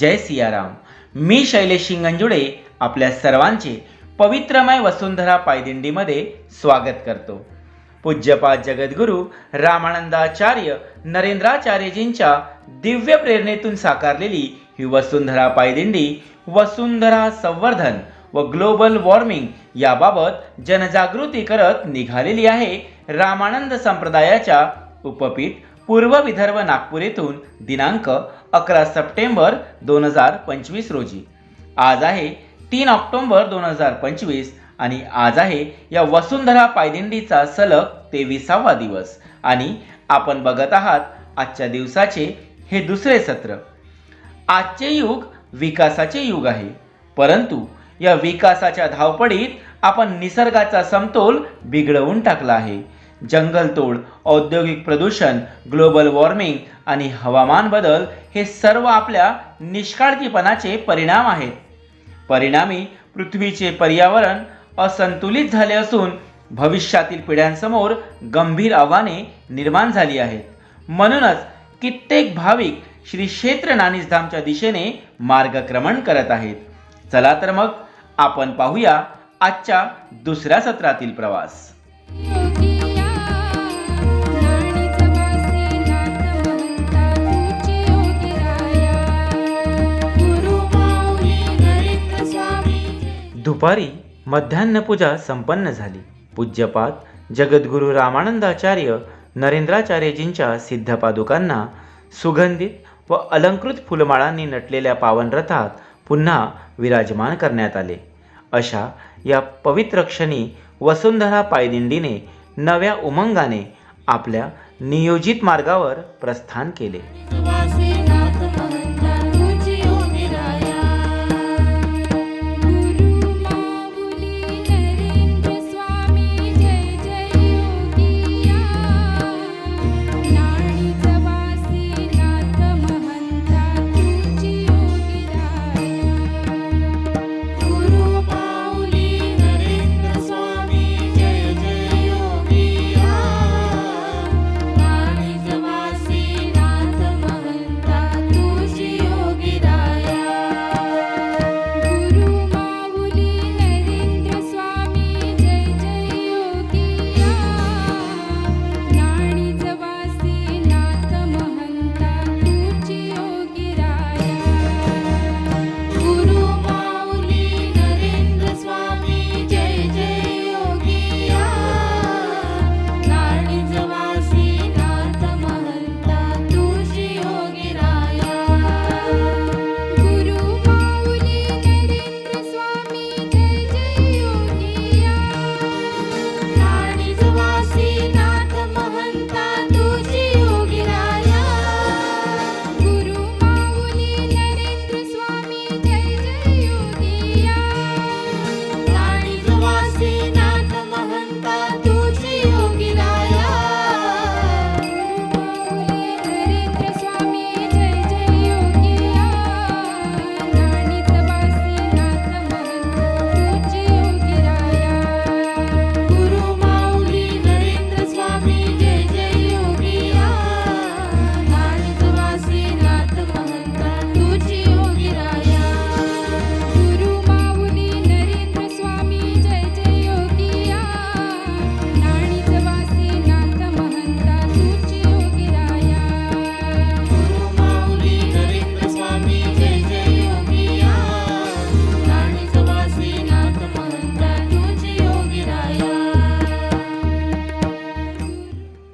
जय सियाराम. मी शैलेश शिंगंजुडे आपल्या सर्वांचे पवित्रमय वसुंधरा पायदिंडीमध्ये स्वागत करतो. पूज्यपा जगद्गुरू रामानंदाचार्य नरेंद्राचार्यजींच्या दिव्य प्रेरणेतून साकारलेली ही वसुंधरा पायदिंडी वसुंधरा संवर्धन व ग्लोबल वॉर्मिंग याबाबत जनजागृती करत निघालेली आहे रामानंद संप्रदायाच्या उपपीठ पूर्व विदर्भ नागपूर येथून दिनांक अकरा सप्टेंबर दोन हजार पंचवीस रोजी. आज आहे तीन ऑक्टोंबर दोन हजार पंचवीस आणि आज आहे या वसुंधरा पायदिंडीचा सलग तेविसावा दिवस आणि आपण बघत आहात आजच्या दिवसाचे हे दुसरे सत्र. आजचे युग विकासाचे युग आहे. परंतु या विकासाच्या धावपडीत आपण निसर्गाचा समतोल बिघडवून टाकला आहे. जंगलतोड औद्योगिक प्रदूषण ग्लोबल वॉर्मिंग आणि हवामान बदल हे सर्व आपल्या निष्काळजीपणाचे परिणाम आहेत. परिणामी पृथ्वीचे पर्यावरण असंतुलित झाले असून भविष्यातील पिढ्यांसमोर गंभीर आव्हाने निर्माण झाली आहेत. म्हणूनच कित्येक भाविक श्री क्षेत्र नानिसधामच्या दिशेने मार्गक्रमण करत आहेत. चला तर मग आपण पाहूया आजच्या दुसऱ्या सत्रातील प्रवास. दुपारी मध्यान्ह पूजा संपन्न झाली. पूज्यपाद जगद्गुरू रामानंदाचार्य नरेंद्राचार्यजींच्या सिद्धपादुकांना सुगंधित व अलंकृत फुलमाळांनी नटलेल्या पावन रथात पुन्हा विराजमान करण्यात आले. अशा या पवित्र क्षणी वसुंधरा पायदिंडीने नव्या उमंगाने आपल्या नियोजित मार्गावर प्रस्थान केले.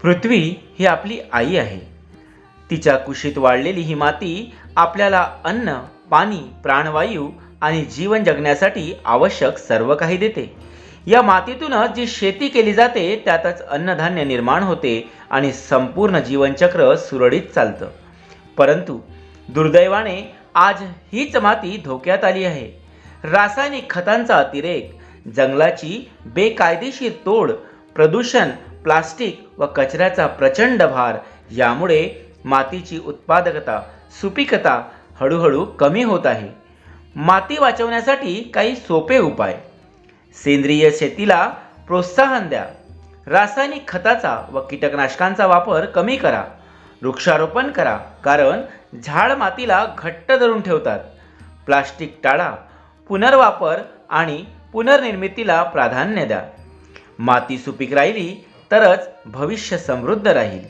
पृथ्वी ही आपली आई आहे. तिच्या कुशीत वाढलेली ही माती आपल्याला अन्न पाणी प्राणवायू आणि जीवन जगण्यासाठी आवश्यक सर्व काही देते. या मातीतूनच जी शेती केली जाते त्यातच अन्नधान्य निर्माण होते आणि संपूर्ण जीवनचक्र सुरळीत चालतं. परंतु दुर्दैवाने आज हीच माती धोक्यात आली आहे. रासायनिक खतांचा अतिरेक जंगलाची बेकायदेशीर तोड प्रदूषण प्लास्टिक व कचऱ्याचा प्रचंड भार यामुळे मातीची उत्पादकता सुपीकता हळूहळू कमी होत आहे. माती वाचवण्यासाठी काही सोपे उपाय. सेंद्रिय शेतीला प्रोत्साहन द्या. रासायनिक खताचा व कीटकनाशकांचा वापर कमी करा. वृक्षारोपण करा कारण झाड मातीला घट्ट धरून ठेवतात. प्लास्टिक टाळा पुनर्वापर आणि पुनर्निर्मितीला प्राधान्य द्या. माती सुपीक राहिली तरच भविष्य समृद्ध राहील.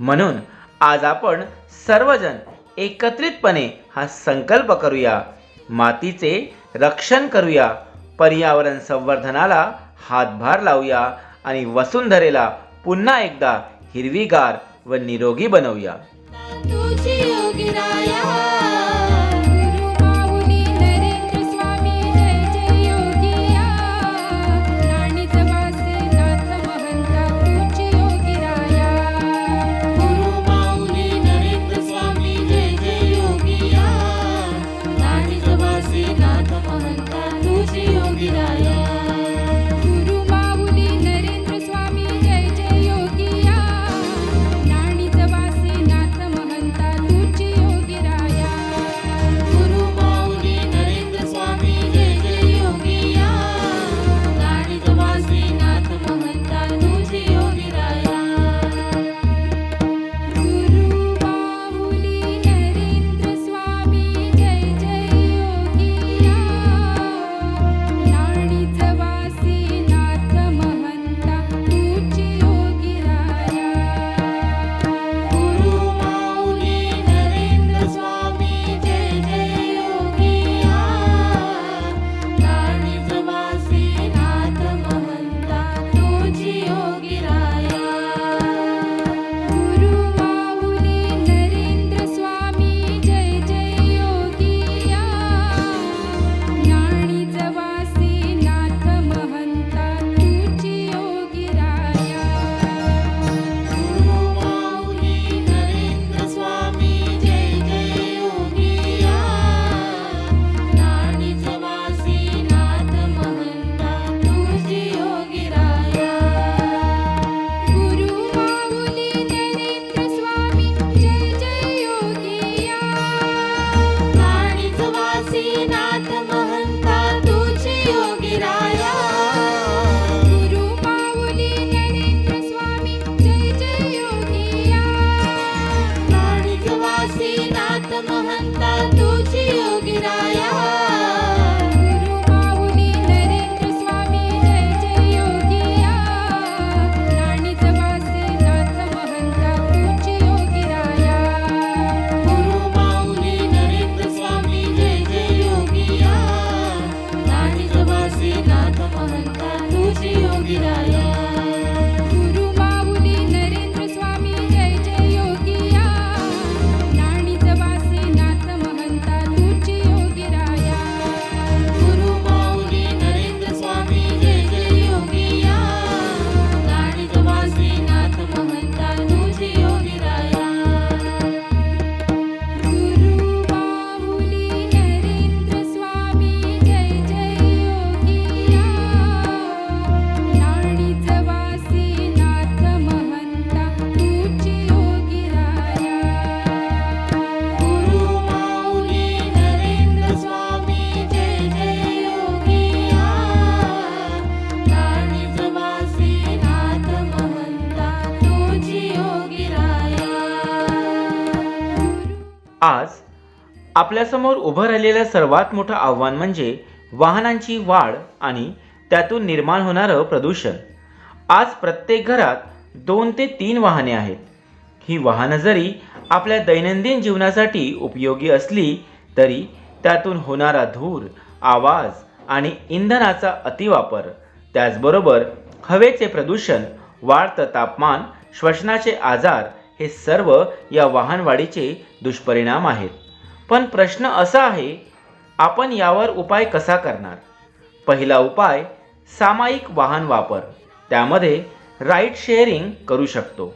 म्हणून आज आपण सर्वजण एकत्रितपणे हा संकल्प करूया. मातीचे रक्षण करूया पर्यावरण संवर्धनाला हातभार लावूया आणि वसुंधरेला पुन्हा एकदा हिरवीगार व निरोगी बनवूया. आज आपल्यासमोर उभं राहिलेलं सर्वात मोठं आव्हान म्हणजे वाहनांची वाढ आणि त्यातून निर्माण होणारं प्रदूषण. आज प्रत्येक घरात दोन ते तीन वाहने आहेत. ही वाहनं जरी आपल्या दैनंदिन जीवनासाठी उपयोगी असली तरी त्यातून होणारा धूर आवाज आणि इंधनाचा अतिवापर त्याचबरोबर हवेचे प्रदूषण वाढतं तापमान श्वसनाचे आजार हे सर्व या वाहनवाढीचे दुष्परिणाम आहेत. पण प्रश्न असा आहे आपण यावर उपाय कसा करणार? पहिला उपाय सामायिक वाहन वापर. त्यामध्ये राईड शेअरिंग करू शकतो.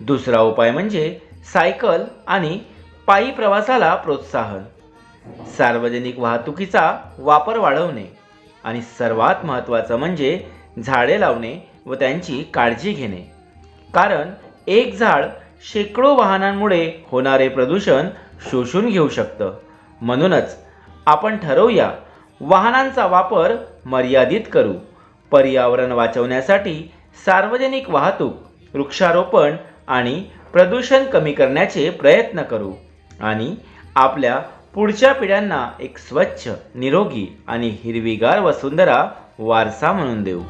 दुसरा उपाय म्हणजे सायकल आणि पायी प्रवासाला प्रोत्साहन. सार्वजनिक वाहतुकीचा वापर वाढवणे आणि सर्वात महत्त्वाचं म्हणजे झाडे लावणे व त्यांची काळजी घेणे. कारण एक झाड शेकडो वाहनांमुळे होणारे प्रदूषण शोषून घेऊ शकतं. म्हणूनच आपण ठरवूया वाहनांचा वापर मर्यादित करू. पर्यावरण वाचवण्यासाठी सार्वजनिक वाहतूक वृक्षारोपण आणि प्रदूषण कमी करण्याचे प्रयत्न करू आणि आपल्या पुढच्या पिढ्यांना एक स्वच्छ निरोगी आणि हिरवीगार वसुंधरा वारसा म्हणून देऊ.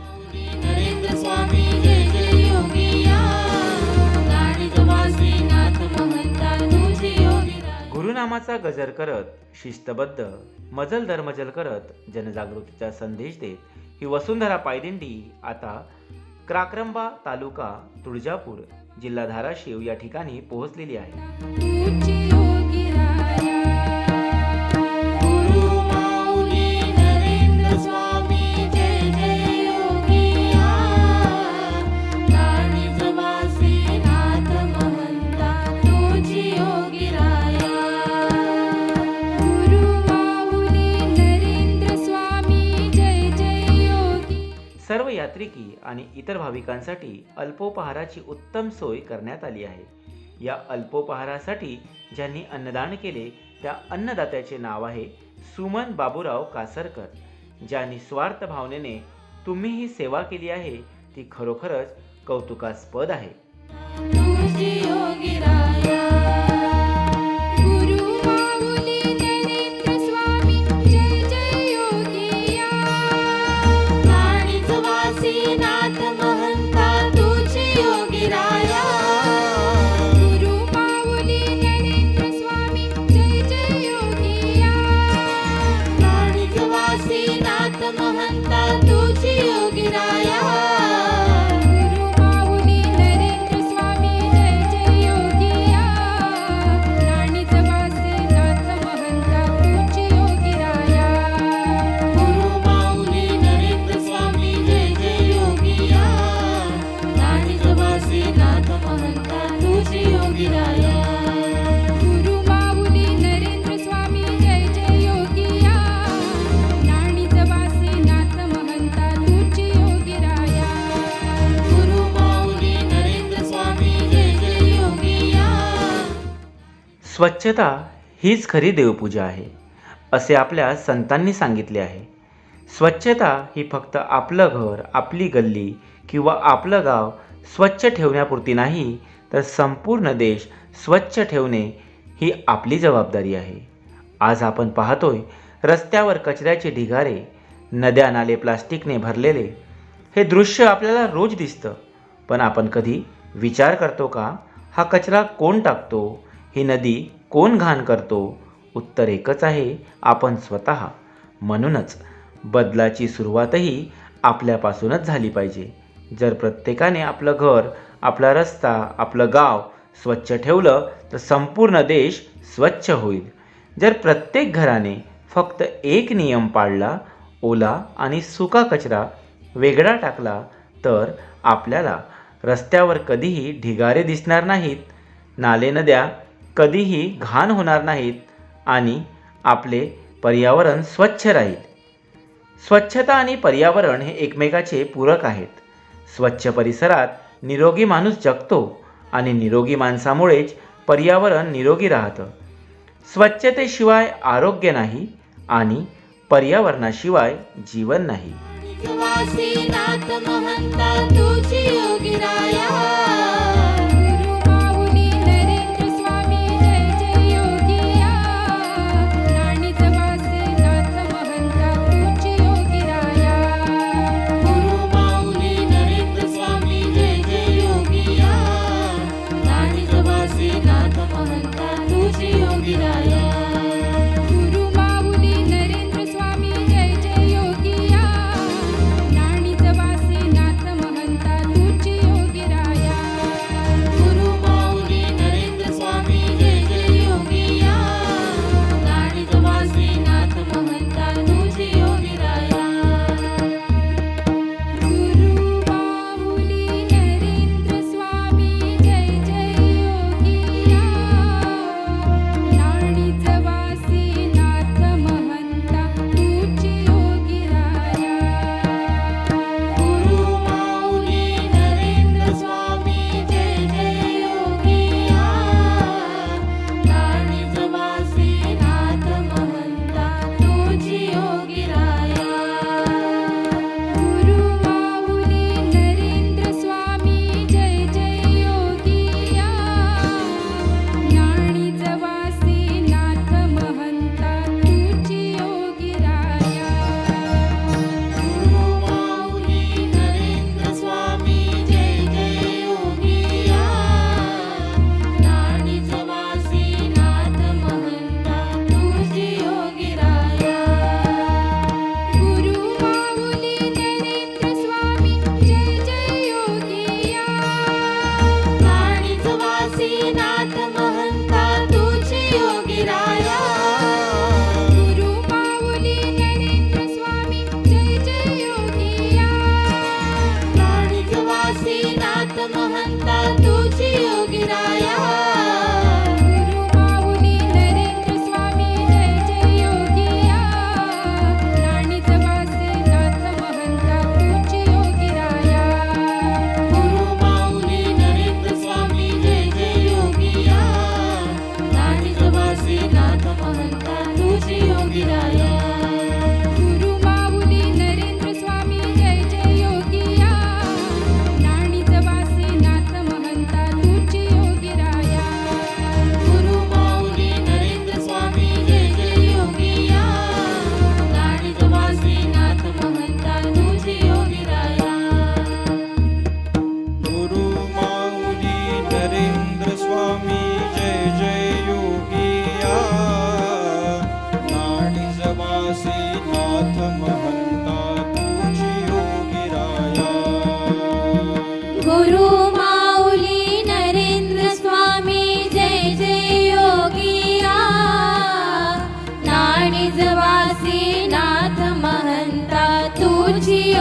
राया. गजर करत शिस्तबद्ध मजल दरमजल करत जनजागृतीचा संदेश देत ही वसुंधरा पायदिंडी आता क्राक्रंबा तालुका तुळजापूर जिल्हा धाराशिव या ठिकाणी पोहोचलेली आहे यात्रिकी आणि इतर भाविकांसाठी अल्पोपहाराची उत्तम सोय करण्यात आली आहे. या अल्पोपहारासाठी ज्यांनी अन्नदान केले त्या अन्नदात्याचे नाव आहे सुमन बाबूराव कासरकर ज्यांनी स्वार्थ भावनेने तुम्ही ही सेवा केली आहे ती खरोखरच कौतुकास्पद आहे. योगी स्वच्छता हीच खरी देवपूजा आहे असे आपल्या संतांनी सांगितले आहे. स्वच्छता ही फक्त आपलं घर आपली गल्ली किंवा आपलं गाव स्वच्छ ठेवण्यापुरती नाही तर संपूर्ण देश स्वच्छ ठेवणे ही आपली जबाबदारी आहे. आज आपण पाहतोय रस्त्यावर कचऱ्याचे ढिगारे नद्या नाले प्लास्टिकने भरलेले हे दृश्य आपल्याला रोज दिसतं. पण आपण कधी विचार करतो का हा कचरा कोण टाकतो ही नदी कोण घाण करतो? उत्तर एकच आहे आपण स्वतः. म्हणूनच बदलाची सुरुवातही आपल्यापासूनच झाली पाहिजे. जर प्रत्येकाने आपलं घर आपला रस्ता आपलं गाव स्वच्छ ठेवलं तर संपूर्ण देश स्वच्छ होईल. जर प्रत्येक घराने फक्त एक नियम पाळला ओला आणि सुका कचरा वेगळा टाकला तर आपल्याला रस्त्यावर कधीही ढिगारे दिसणार नाहीत. नाले नद्या कधीही घाण होणार नाहीत आणि आपले पर्यावरण स्वच्छ राहील. स्वच्छता आणि पर्यावरण हे एकमेकाचे पूरक आहेत. स्वच्छ परिसरात निरोगी माणूस जगतो आणि निरोगी माणसामुळेच पर्यावरण निरोगी राहतं. स्वच्छतेशिवाय आरोग्य नाही आणि पर्यावरणाशिवाय जीवन नाही.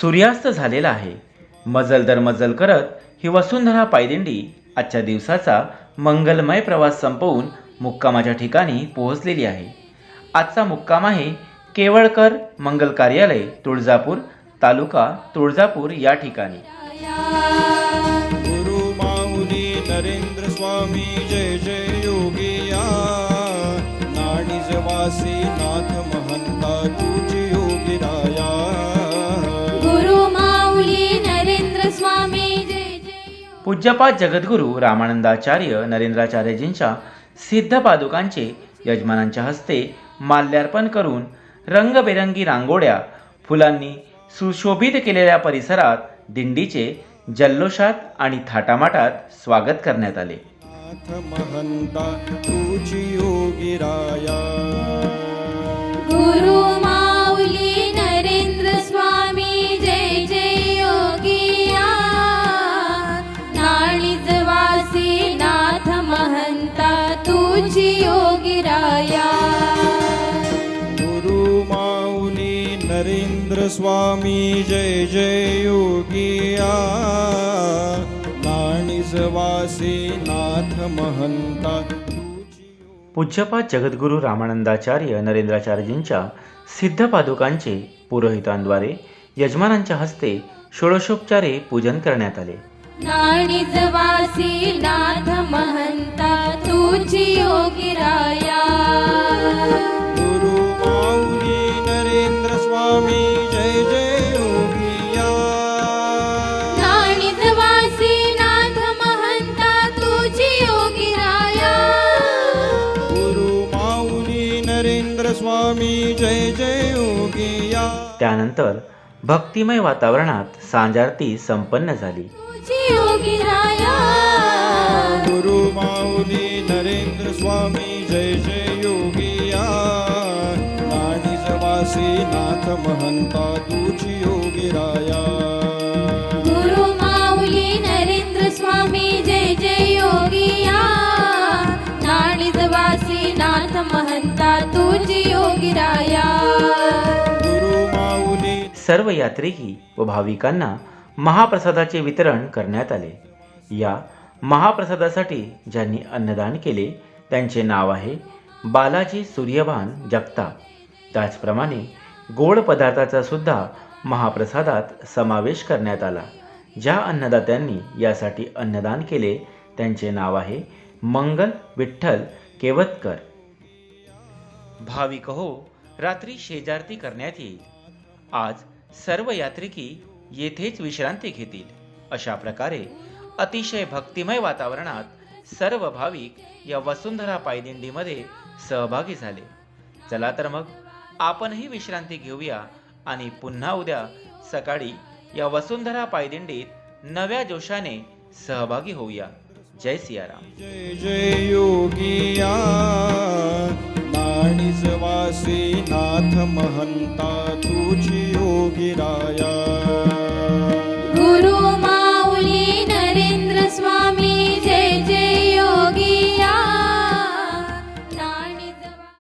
सूर्यास्त झालेला आहे. मजल दर मजल करत ही वसुंधरा पायदिंडी आजच्या दिवसाचा मंगलमय प्रवास संपवून मुक्कामाच्या ठिकाणी पोहोचलेली आहे. आजचा मुक्काम आहे केवळकर मंगल कार्यालय तुळजापूर तालुका तुळजापूर या ठिकाणी. नरेंद्र स्वामी जय जय योगिया. नाथ महंता तुझे पूज्यपाद जगद्गुरू रामानंदाचार्य नरेंद्राचार्यजींच्या सिद्ध पादुकांचे यजमानांच्या हस्ते माल्यार्पण करून रंगबेरंगी रांगोळ्या फुलांनी सुशोभित केलेल्या परिसरात दिंडीचे जल्लोषात आणि थाटामाटात स्वागत करण्यात आले. गुरु स्वामी जय जय योगिया। नाणीजवासी नाथ महंता। तुझी पूज्यपाद जगद्गुरू रामानंदाचार्य नरेंद्राचार्यजींच्या सिद्ध पादुकांचे पुरोहितांद्वारे यजमानांच्या हस्ते षोडशोपचारे पूजन करण्यात आले. नाथ महंता तुझी योगिराया भक्तिमय वातावरणात सांजारती संपन्न झाली. तुझी योगिराया गुरु माऊली नरेंद्र स्वामी जय जय योगिया जवासी नाथ महंता तुझी योगिराया गुरु माऊली नरेंद्र स्वामी जय जय योगिया नाणीजवासी नाथ महंता तुझी योगिराया सर्व यात्रेही व भाविकांना महाप्रसादाचे वितरण करण्यात आले. या महाप्रसादासाठी ज्यांनी अन्नदान केले त्यांचे नाव आहे बालाजी सूर्यभान जगताप. त्याचप्रमाणे गोड पदार्थाचा सुद्धा महाप्रसादात समावेश करण्यात आला. ज्या अन्नदात्यांनी यासाठी अन्नदान केले त्यांचे नाव आहे मंगल विठ्ठल केवतकर. भाविक हो रात्री शेजारती करण्यात येईल. आज सर्व यात्रिकी येथेच विश्रांती घेतील. अशा प्रकारे अतिशय भक्तिमय वातावरणात सर्व भाविक या वसुंधरा पायदिंडीमध्ये सहभागी झाले. चला तर मग आपणही विश्रांती घेऊया आणि पुन्हा उद्या सकाळी या वसुंधरा पायदिंडीत नव्या जोशाने सहभागी होऊया. जय सियाराम. जय जय योगिया. आणिस वासे नाथ महंता तुझी योगी राया. गुरु मा